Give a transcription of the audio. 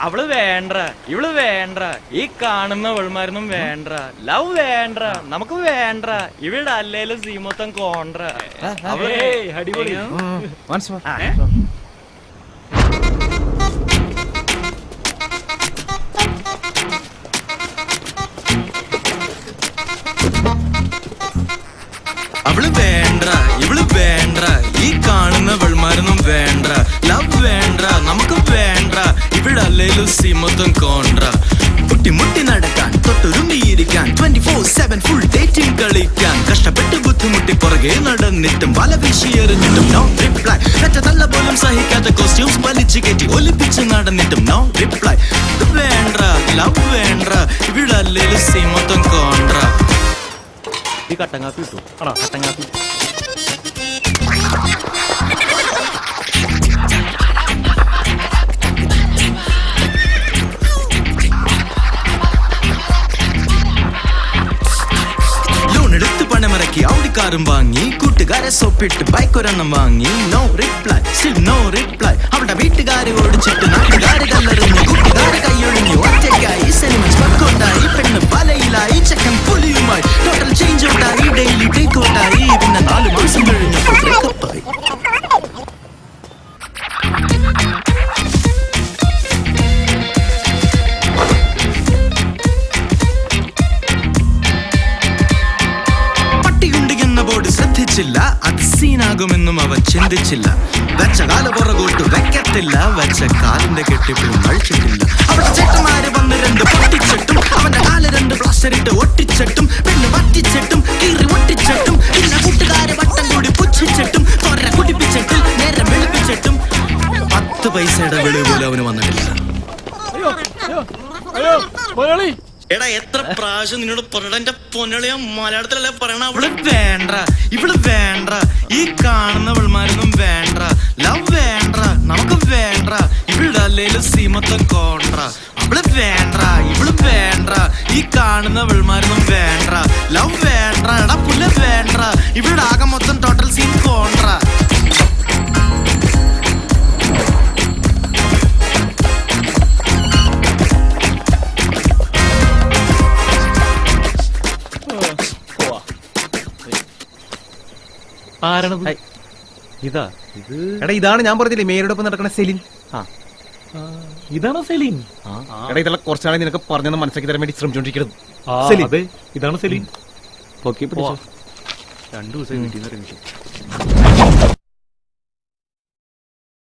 അവൾ വേണ്ട ഇവൾ വേണ്ട ഈ കാണുന്ന അവൾമാരൊന്നും വേണ്ട ലവ് വേണ്ട നമുക്ക് വേണ്ട ഇവിടെ അല്ലേലും സീമൊത്തം കോണ്ട. അവൾ അടിപൊളി. വേണ്ട മുട്ടി മുട്ടി നടക്കാൻ തൊട്ടുരുമ്പിയിരിക്കാൻ twenty four seven full dating കളിക്കാൻ. കഷ്ടപ്പെട്ട് ബുദ്ധിമുട്ടി പുറകെ നടന്നിട്ടും വല വീശി എറിഞ്ഞിട്ടും നോ റിപ്ലൈ തല്ല പോലും സഹിക്കാത്ത കോസ്റ്റ്യൂംസ് വലിച്ചു കയറ്റി ഒലിപ്പിച്ച് നടന്നിട്ടും നോ റിപ്ലൈ വേണ്ട ലവ് വേണ്ട ഇവിടെ അല്ലേലും സീമത്തം കോൺട്രാ ഈ കട്ടൻ കാപ്പി കിട്ടു ആണോ? കട്ടൻ കാപ്പി. ഔഡിക്കാറും വാങ്ങി കൂട്ടുകാരെ സോപ്പിട്ട് ബൈക്ക് ഒരെണ്ണം വാങ്ങി. No reply still no reply അവളുടെ വീട്ടുകാരെ ഓടിച്ചിട്ട് ബോർഡ് ശ്രദ്ധിച്ചില്ല അത് സീനാകുമെന്നും അവ ചിന്തിച്ചില്ല വെച്ച കാല പുറകോട്ട് വെക്കത്തില്ല വെച്ച കാലിന്റെ കെട്ടിപ്പിൽ മഴിച്ചിട്ടില്ല അവിടെ ചേട്ടന്മാര് വന്ന് രണ്ട് പൊട്ടിച്ചിട്ടും അവന്റെ കാൽ രണ്ട് പ്ലാസ്റ്റർ ഇട്ട് ഒട്ടിച്ചിട്ടും പിന്നെ വറ്റിച്ചിട്ടും കീറി ഒട്ടിച്ചിട്ടും പിന്നെ കൂട്ടുകാരെ വട്ടം കൂടി പുച്ഛിച്ചിട്ടും തൊര കുടിപ്പിച്ചിട്ടും നേരെ വെളുപ്പിച്ചിട്ടും പത്ത് പൈസയുടെ വെളിവ് പോലും അവന് വന്നിട്ടില്ല അയ്യോ മുതലാളി എടാ എത്ര പ്രാവശ്യം നിന്നോട് പറഞ്ഞ എന്റെ പൊന്നളിയ മലയാളത്തിലല്ലേ പറയണ? അവൾ വേണ്ട ഇവൾ വേണ്ട. ഈ കാണുന്ന വിൾമാരൊന്നും വേണ്ട. ലവ് വേണ്ട നമുക്ക് വേണ്ട. ഇവിടെ അല്ലേലും സീമത്തെ കോണ്ട. അവൾ വേണ്ട ഇവൾ വേണ്ട. ഈ കാണുന്ന വിൾമാരൊന്നും ആരാണത്. ഇതാ ഇത് എടാ ഇതാണ് ഞാൻ പറഞ്ഞില്ലേ മേരോടൊപ്പം നടക്കുന്ന സെലിൻ. ആ. ഇതാണ് സെലിൻ? എടാ ഇതെല്ലാം കുറച്ചാളെ നിനക്ക് പറഞ്ഞെന്ന് മനസ്സിലാക്കി തരാൻ വേണ്ടി ശ്രമിച്ചോണ്ടിരിക്കുന്നത് ആ, സെലീൻ. അതെ. ഇതാണ് സെലിൻ. പൊക്കി പിടിച്ചോ. രണ്ടു ദിവസം